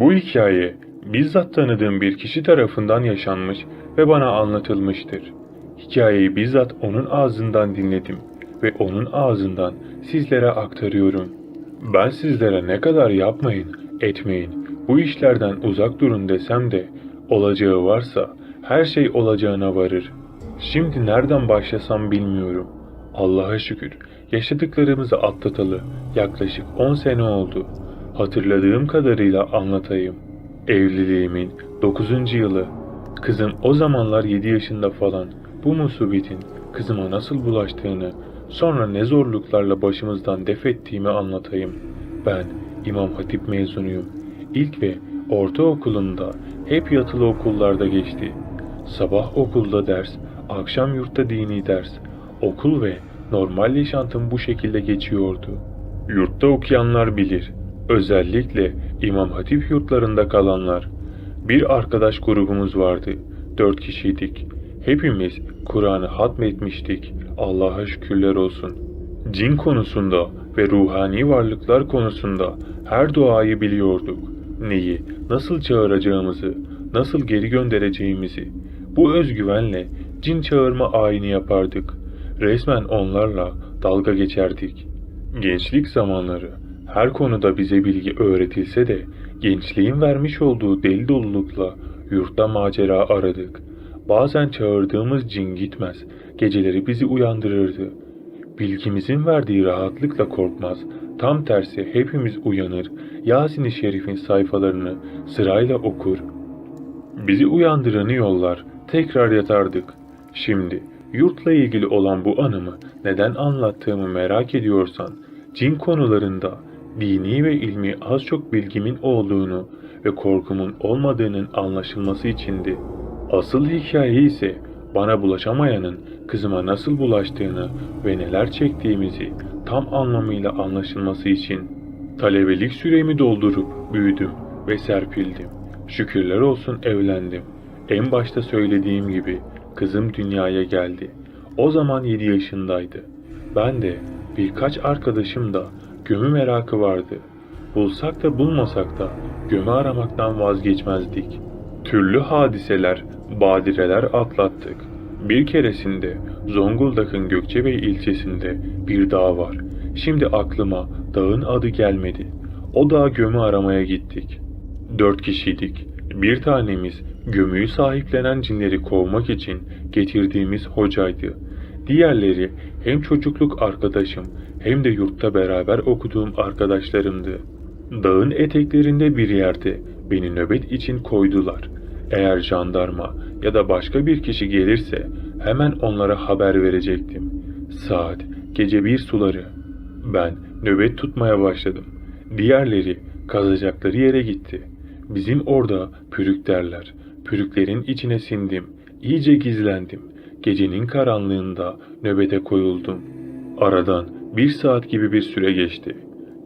Bu hikaye bizzat tanıdığım bir kişi tarafından yaşanmış ve bana anlatılmıştır. Hikayeyi bizzat onun ağzından dinledim ve onun ağzından sizlere aktarıyorum. Ben sizlere ne kadar yapmayın, etmeyin, bu işlerden uzak durun desem de olacağı varsa her şey olacağına varır. Şimdi nereden başlasam bilmiyorum. Allah'a şükür yaşadıklarımızı atlatalı yaklaşık 10 sene oldu. Hatırladığım kadarıyla anlatayım. Evliliğimin 9. yılı. Kızım o zamanlar 7 yaşında falan. Bu musibetin kızıma nasıl bulaştığını, sonra ne zorluklarla başımızdan def ettiğimi anlatayım. Ben İmam Hatip mezunuyum. İlk ve ortaokulunda hep yatılı okullarda geçti. Sabah okulda ders, akşam yurtta dini ders. Okul ve normal yaşantım bu şekilde geçiyordu. Yurtta okuyanlar bilir. Özellikle İmam Hatip yurtlarında kalanlar. Bir arkadaş grubumuz vardı. Dört kişiydik. Hepimiz Kur'an'ı hatmetmiştik. Allah'a şükürler olsun. Cin konusunda ve ruhani varlıklar konusunda her duayı biliyorduk. Neyi, nasıl çağıracağımızı, nasıl geri göndereceğimizi. Bu özgüvenle cin çağırma ayini yapardık. Resmen onlarla dalga geçerdik. Gençlik zamanları her konuda bize bilgi öğretilse de gençliğin vermiş olduğu deli dolulukla yurtta macera aradık. Bazen çağırdığımız cin gitmez, geceleri bizi uyandırırdı. Bilgimizin verdiği rahatlıkla korkmaz, tam tersi hepimiz uyanır, Yasin-i Şerif'in sayfalarını sırayla okur. Bizi uyandıranı yollar, tekrar yatardık. Şimdi yurtla ilgili olan bu anımı neden anlattığımı merak ediyorsan, cin konularında dini ve ilmi az çok bilgimin olduğunu ve korkumun olmadığının anlaşılması içindi. Asıl hikaye ise bana bulaşamayanın kızıma nasıl bulaştığını ve neler çektiğimizi tam anlamıyla anlaşılması için. Talebelik süremi doldurup büyüdüm ve serpildim. Şükürler olsun evlendim. En başta söylediğim gibi kızım dünyaya geldi. O zaman 7 yaşındaydı. Ben de birkaç arkadaşım da gömü merakı vardı. Bulsak da bulmasak da gömü aramaktan vazgeçmezdik. Türlü hadiseler, badireler atlattık. Bir keresinde Zonguldak'ın Gökçebey ilçesinde bir dağ var. Şimdi aklıma dağın adı gelmedi. O dağa gömü aramaya gittik. Dört kişiydik. Bir tanemiz gömüyü sahiplenen cinleri kovmak için getirdiğimiz hocaydı. Diğerleri hem çocukluk arkadaşım hem de yurtta beraber okuduğum arkadaşlarımdı. Dağın eteklerinde bir yerde beni nöbet için koydular. Eğer jandarma ya da başka bir kişi gelirse hemen onlara haber verecektim. Saat gece bir suları. Ben nöbet tutmaya başladım. Diğerleri kazacakları yere gitti. Bizim orada pürük derler. Pürüklerin içine sindim. İyice gizlendim. Gecenin karanlığında nöbete koyuldum. Aradan bir saat gibi bir süre geçti.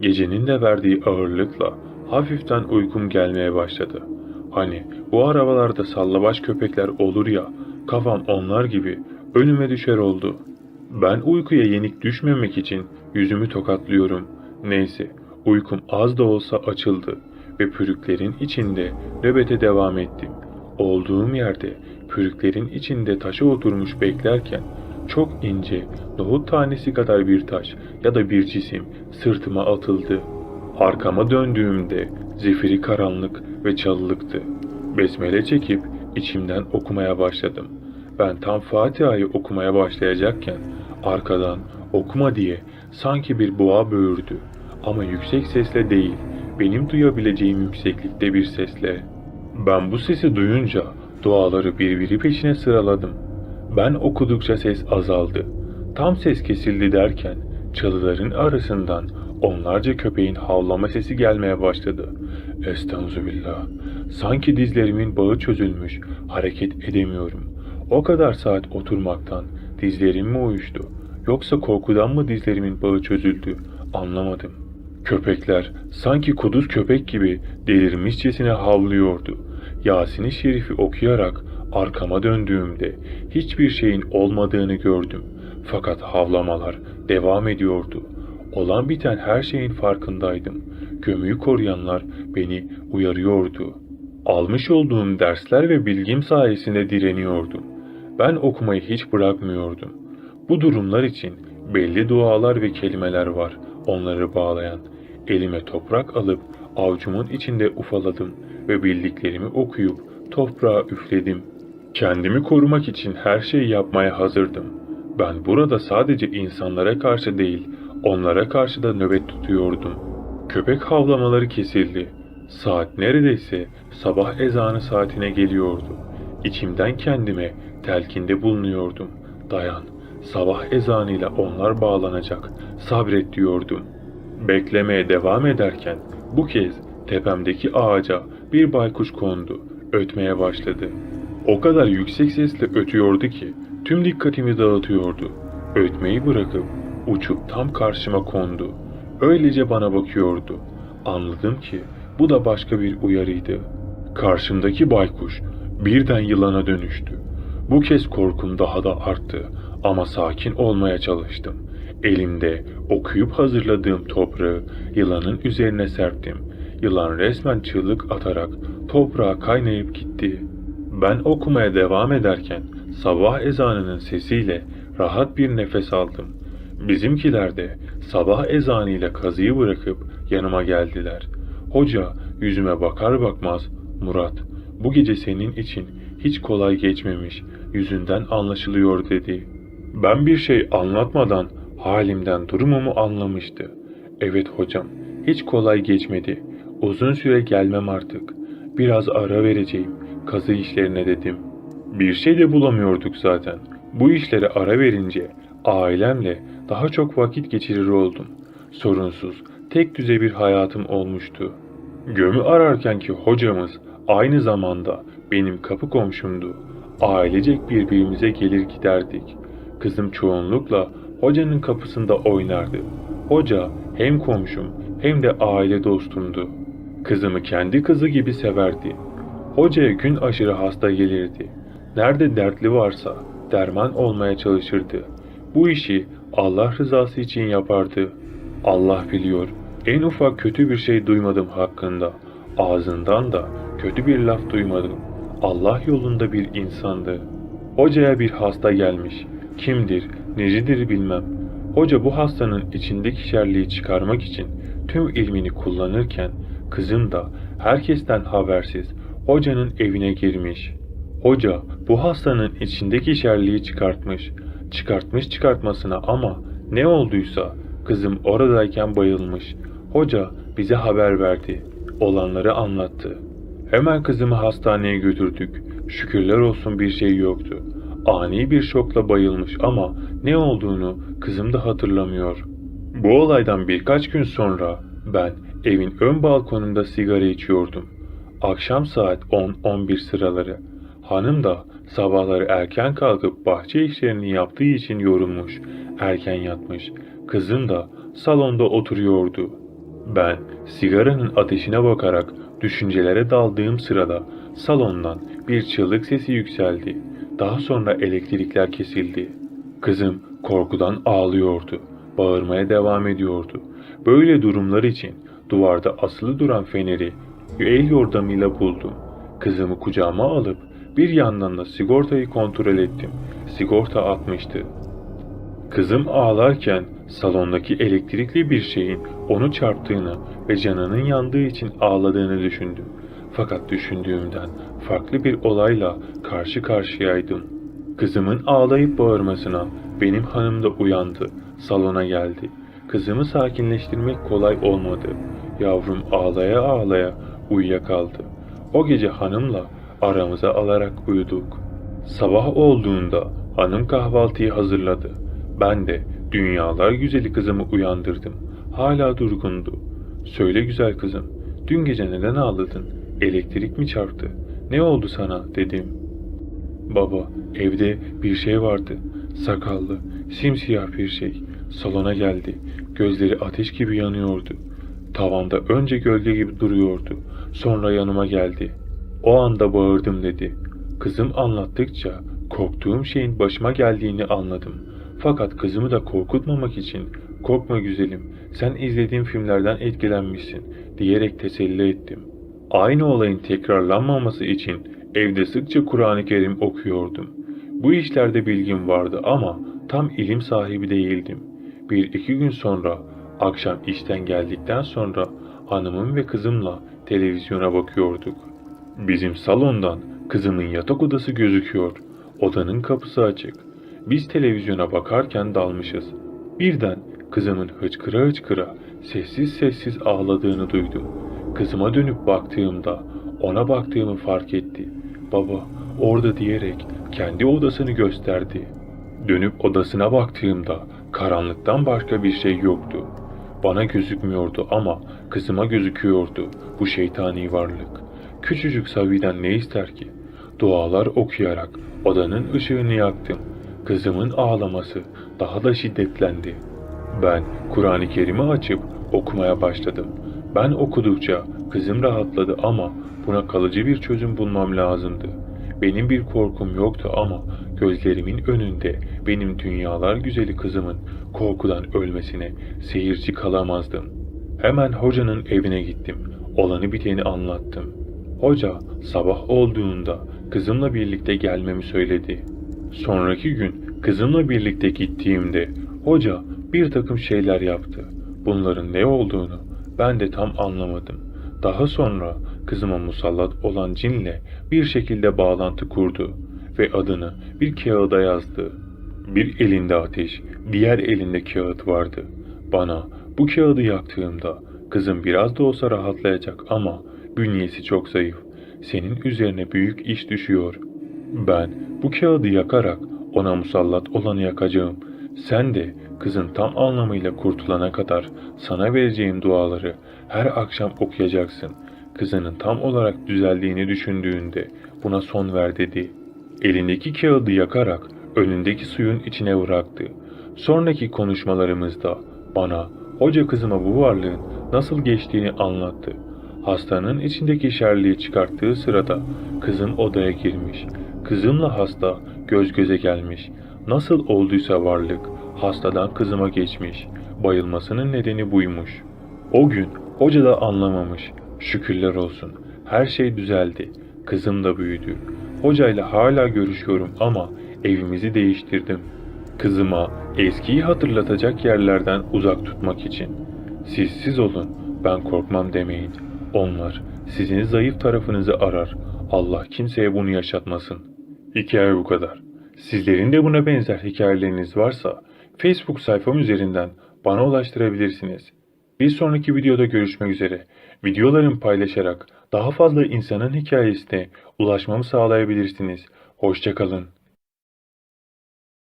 Gecenin de verdiği ağırlıkla hafiften uykum gelmeye başladı. Hani bu arabalarda sallabaş köpekler olur ya, kafam onlar gibi önüme düşer oldu. Ben uykuya yenik düşmemek için yüzümü tokatlıyorum. Neyse, uykum az da olsa açıldı ve pürüklerin içinde nöbete devam ettim. Olduğum yerde pürüklerin içinde taşa oturmuş beklerken çok ince, nohut tanesi kadar bir taş ya da bir cisim sırtıma atıldı. Arkama döndüğümde zifiri karanlık ve çalılıktı. Besmele çekip içimden okumaya başladım. Ben tam Fatiha'yı okumaya başlayacakken arkadan okuma diye sanki bir boğa böğürdü. Ama yüksek sesle değil, benim duyabileceğim yükseklikte bir sesle. Ben bu sesi duyunca duaları birbiri peşine sıraladım. Ben okudukça ses azaldı. Tam ses kesildi derken çalıların arasından onlarca köpeğin havlama sesi gelmeye başladı. Estağfirullah. Sanki dizlerimin bağı çözülmüş, hareket edemiyorum. O kadar saat oturmaktan dizlerim mi uyuştu? Yoksa korkudan mı dizlerimin bağı çözüldü? Anlamadım. Köpekler sanki kuduz köpek gibi delirmişçesine havlıyordu. Yasin-i Şerif'i okuyarak arkama döndüğümde hiçbir şeyin olmadığını gördüm. Fakat havlamalar devam ediyordu. Olan biten her şeyin farkındaydım. gömüyü koruyanlar beni uyarıyordu. Almış olduğum dersler ve bilgim sayesinde direniyordum. Ben okumayı hiç bırakmıyordum. Bu durumlar için belli dualar ve kelimeler var onları bağlayan. Elime toprak alıp avcumun içinde ufaladım ve bildiklerimi okuyup toprağa üfledim. Kendimi korumak için her şeyi yapmaya hazırdım. Ben burada sadece insanlara karşı değil, onlara karşı da nöbet tutuyordum. Köpek havlamaları kesildi. Saat neredeyse sabah ezanı saatine geliyordu. İçimden kendime telkinde bulunuyordum. Dayan, sabah ezanıyla onlar bağlanacak. Sabret diyordum. Beklemeye devam ederken bu kez tepemdeki ağaca bir baykuş kondu. Ötmeye başladı. O kadar yüksek sesle ötüyordu ki tüm dikkatimi dağıtıyordu. Ötmeyi bırakıp uçup tam karşıma kondu. Öylece bana bakıyordu. Anladım ki bu da başka bir uyarıydı. Karşımdaki baykuş birden yılana dönüştü. Bu kez korkum daha da arttı ama sakin olmaya çalıştım. Elimde okuyup hazırladığım toprağı yılanın üzerine serptim. Yılan resmen çığlık atarak toprağa kaynayıp gitti. Ben okumaya devam ederken sabah ezanının sesiyle rahat bir nefes aldım. Bizimkiler de sabah ezanıyla kazıyı bırakıp yanıma geldiler. Hoca yüzüme bakar bakmaz Murat bu gece senin için hiç kolay geçmemiş yüzünden anlaşılıyor dedi. Ben bir şey anlatmadan halimden durumumu anlamıştı. Evet hocam hiç kolay geçmedi. Uzun süre gelmem artık. Biraz ara vereceğim kazı işlerine dedim. Bir şey de bulamıyorduk zaten. Bu işlere ara verince ailemle daha çok vakit geçirir oldum. Sorunsuz, tek düze bir hayatım olmuştu. Gömü ararkenki hocamız aynı zamanda benim kapı komşumdu. Ailecek birbirimize gelir giderdik. Kızım çoğunlukla hocanın kapısında oynardı. Hoca hem komşum hem de aile dostumdu. Kızımı kendi kızı gibi severdi. Hocaya gün aşırı hasta gelirdi. Nerede dertli varsa derman olmaya çalışırdı. Bu işi Allah rızası için yapardı. Allah biliyor, en ufak kötü bir şey duymadım hakkında. Ağzından da kötü bir laf duymadım. Allah yolunda bir insandı. Hocaya bir hasta gelmiş. Kimdir, necidir bilmem. Hoca bu hastanın içindeki şerliği çıkarmak için tüm ilmini kullanırken kızım da herkesten habersiz hocanın evine girmiş. Hoca bu hastanın içindeki şerliği çıkartmış. Çıkartmış çıkartmasına ama ne olduysa kızım oradayken bayılmış. Hoca bize haber verdi. Olanları anlattı. Hemen kızımı hastaneye götürdük. Şükürler olsun bir şey yoktu. Ani bir şokla bayılmış ama ne olduğunu kızım da hatırlamıyor. Bu olaydan birkaç gün sonra ben evin ön balkonunda sigara içiyordum. Akşam saat 10-11 sıraları. Hanım da sabahları erken kalkıp bahçe işlerini yaptığı için yorulmuş, erken yatmış. Kızım da salonda oturuyordu. Ben sigaranın ateşine bakarak düşüncelere daldığım sırada salondan bir çığlık sesi yükseldi. Daha sonra elektrikler kesildi. Kızım korkudan ağlıyordu. Bağırmaya devam ediyordu. Böyle durumlar için duvarda asılı duran feneri el yordamıyla buldum. Kızımı kucağıma alıp bir yandan da sigortayı kontrol ettim. Sigorta atmıştı. Kızım ağlarken salondaki elektrikli bir şeyin onu çarptığını ve canının yandığı için ağladığını düşündüm. Fakat düşündüğümden farklı bir olayla karşı karşıyaydım. Kızımın ağlayıp bağırmasına benim hanım da uyandı. Salona geldi. Kızımı sakinleştirmek kolay olmadı. Yavrum ağlaya ağlaya uyuyakaldı. O gece hanımla aramıza alarak uyuduk. Sabah olduğunda hanım kahvaltıyı hazırladı. Ben de dünyalar güzeli kızımı uyandırdım. Hala durgundu. Söyle güzel kızım, dün gece neden ağladın? Elektrik mi çarptı? Ne oldu sana dedim. Baba, evde bir şey vardı. Sakallı, simsiyah bir şey. Salona geldi. Gözleri ateş gibi yanıyordu. Tavanda önce gölge gibi duruyordu. Sonra yanıma geldi. O anda bağırdım dedi. Kızım anlattıkça korktuğum şeyin başıma geldiğini anladım. Fakat kızımı da korkutmamak için Korkma güzelim, sen izlediğim filmlerden etkilenmişsin diyerek teselli ettim. Aynı olayın tekrarlanmaması için evde sıkça Kur'an-ı Kerim okuyordum. Bu işlerde bilgim vardı ama tam ilim sahibi değildim. Bir iki gün sonra akşam işten geldikten sonra hanımım ve kızımla televizyona bakıyorduk. Bizim salondan kızımın yatak odası gözüküyor. Odanın kapısı açık. Biz televizyona bakarken dalmışız. Birden kızımın hıçkıra hıçkıra sessiz sessiz ağladığını duydum. Kızıma dönüp baktığımda ona baktığımı fark etti. Baba orada diyerek kendi odasını gösterdi. Dönüp odasına baktığımda karanlıktan başka bir şey yoktu. Bana gözükmüyordu ama kızıma gözüküyordu bu şeytani varlık. Küçücük Savi'den ne ister ki? Dualar okuyarak odanın ışığını yaktım. Kızımın ağlaması daha da şiddetlendi. Ben Kur'an-ı Kerim'i açıp okumaya başladım. Ben okudukça kızım rahatladı ama buna kalıcı bir çözüm bulmam lazımdı. Benim bir korkum yoktu ama gözlerimin önünde benim dünyalar güzeli kızımın korkudan ölmesine seyirci kalamazdım. Hemen hocanın evine gittim. Olanı biteni anlattım. Hoca sabah olduğunda kızımla birlikte gelmemi söyledi. Sonraki gün kızımla birlikte gittiğimde hoca bir takım şeyler yaptı. Bunların ne olduğunu ben de tam anlamadım. Daha sonra kızıma musallat olan cinle bir şekilde bağlantı kurdu ve adını bir kağıda yazdı. Bir elinde ateş, diğer elinde kağıt vardı. Bana bu kağıdı yaktığımda kızım biraz da olsa rahatlayacak ama bünyesi çok zayıf. Senin üzerine büyük iş düşüyor. Ben bu kağıdı yakarak ona musallat olanı yakacağım. Sen de kızın tam anlamıyla kurtulana kadar sana vereceğim duaları her akşam okuyacaksın. Kızının tam olarak düzeldiğini düşündüğünde buna son ver dedi. Elindeki kağıdı yakarak önündeki suyun içine bıraktı. Sonraki konuşmalarımızda bana hoca kızıma bu varlığın nasıl geçtiğini anlattı. Hastanın içindeki şerliği çıkarttığı sırada kızım odaya girmiş. Kızımla hasta göz göze gelmiş. Nasıl olduysa varlık hastadan kızıma geçmiş. Bayılmasının nedeni buymuş. O gün hoca da anlamamış. Şükürler olsun. Her şey düzeldi. Kızım da büyüdü. Hocayla hala görüşüyorum ama evimizi değiştirdim. Kızıma eskiyi hatırlatacak yerlerden uzak tutmak için. Siz siz olun, ben korkmam demeyin. Onlar sizin zayıf tarafınızı arar. Allah kimseye bunu yaşatmasın. Hikaye bu kadar. Sizlerin de buna benzer hikayeleriniz varsa Facebook sayfam üzerinden bana ulaştırabilirsiniz. Bir sonraki videoda görüşmek üzere. Videolarımı paylaşarak daha fazla insanın hikayesine ulaşmamı sağlayabilirsiniz. Hoşçakalın.